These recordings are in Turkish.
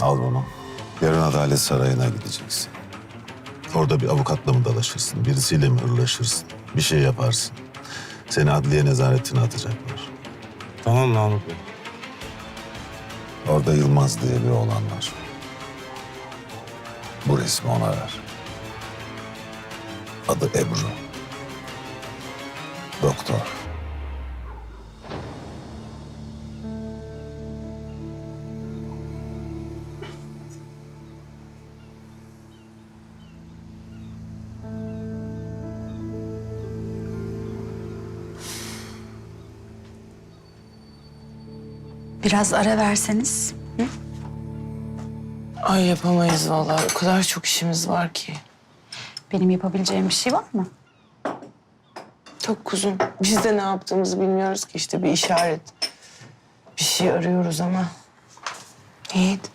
Al bunu. Yarın Adalet Sarayı'na gideceksin. Orada bir avukatla mı dalaşırsın, birisiyle mi hırlaşırsın, bir şey yaparsın. Seni adliye nezaretine atacaklar. Tamam Namık Bey. Orada Yılmaz diye bir oğlan var. Bu resmi ona ver. Adı Ebru. Doktor. Biraz ara verseniz. Ay yapamayız vallahi. O kadar çok işimiz var ki. Benim yapabileceğim bir şey var mı? Çok kuzum. Biz de ne yaptığımızı bilmiyoruz ki işte bir işaret. Bir şey arıyoruz ama. Yiğit.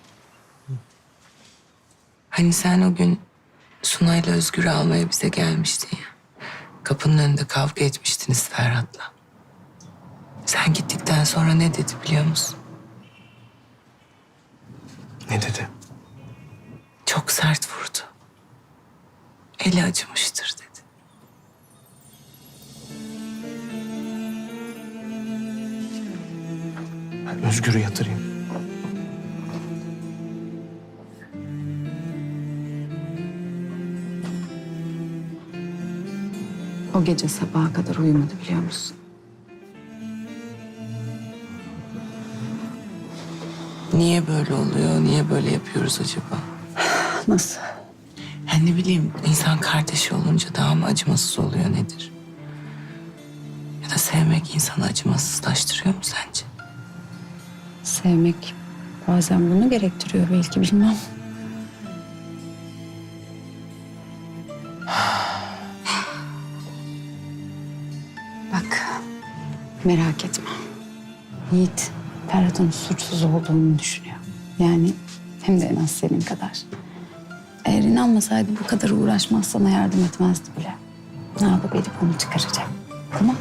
Hani sen o gün Sunay'la Özgür'ü almaya bize gelmiştin ya. Kapının önünde kavga etmiştiniz Ferhat'la. Sen gittikten sonra ne dedi biliyor musun? Ne dedi? Çok sert vurdu. Eli acımıştır dedi. Ben Özgür'ü yatırayım. O gece sabaha kadar uyumadı biliyor musun? Niye böyle oluyor? Niye böyle yapıyoruz acaba? Nasıl? Ya ne bileyim insan kardeşi olunca daha mı acımasız oluyor nedir? Ya da sevmek insanı acımasızlaştırıyor mu sence? Sevmek bazen bunu gerektiriyor belki bilmem. Bak merak etme. Yiğit Ferhat'ın suçsuz olduğunu düşünüyor. Yani hem de en az senin kadar. Eğer inanmasaydı bu kadar uğraşmaz sana yardım etmezdi bile. Ne yapıp edip onu çıkaracak. Tamam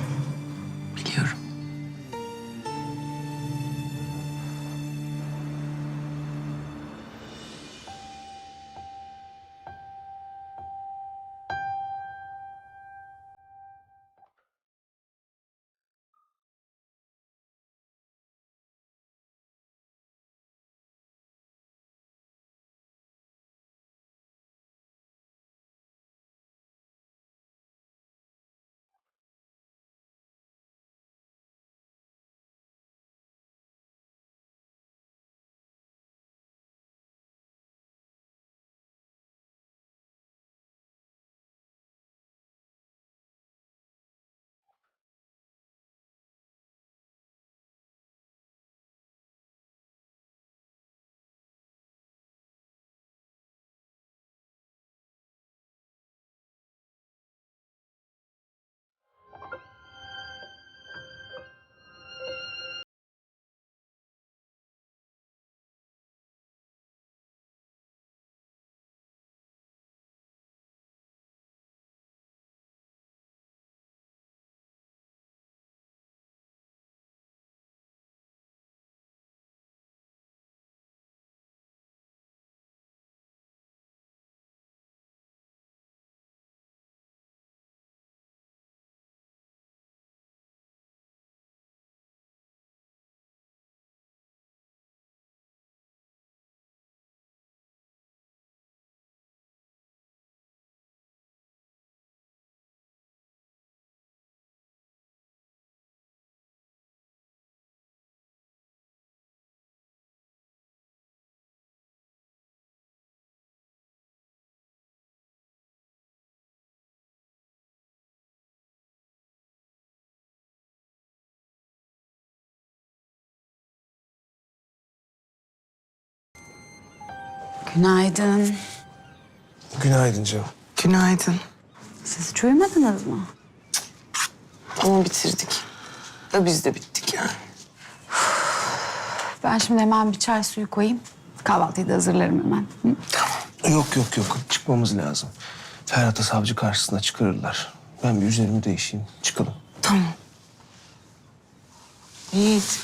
Günaydın. Günaydın canım. Günaydın. Siz hiç uyumadınız mı? Ama bitirdik. Da biz de bittik yani. Ben şimdi hemen bir çay suyu koyayım. Kahvaltıyı da hazırlarım hemen. Hı? Yok yok yok. Çıkmamız lazım. Ferhat'ı savcı karşısına çıkarırlar. Ben bir üzerimi değişeyim. Çıkalım. Tamam. Yiğit,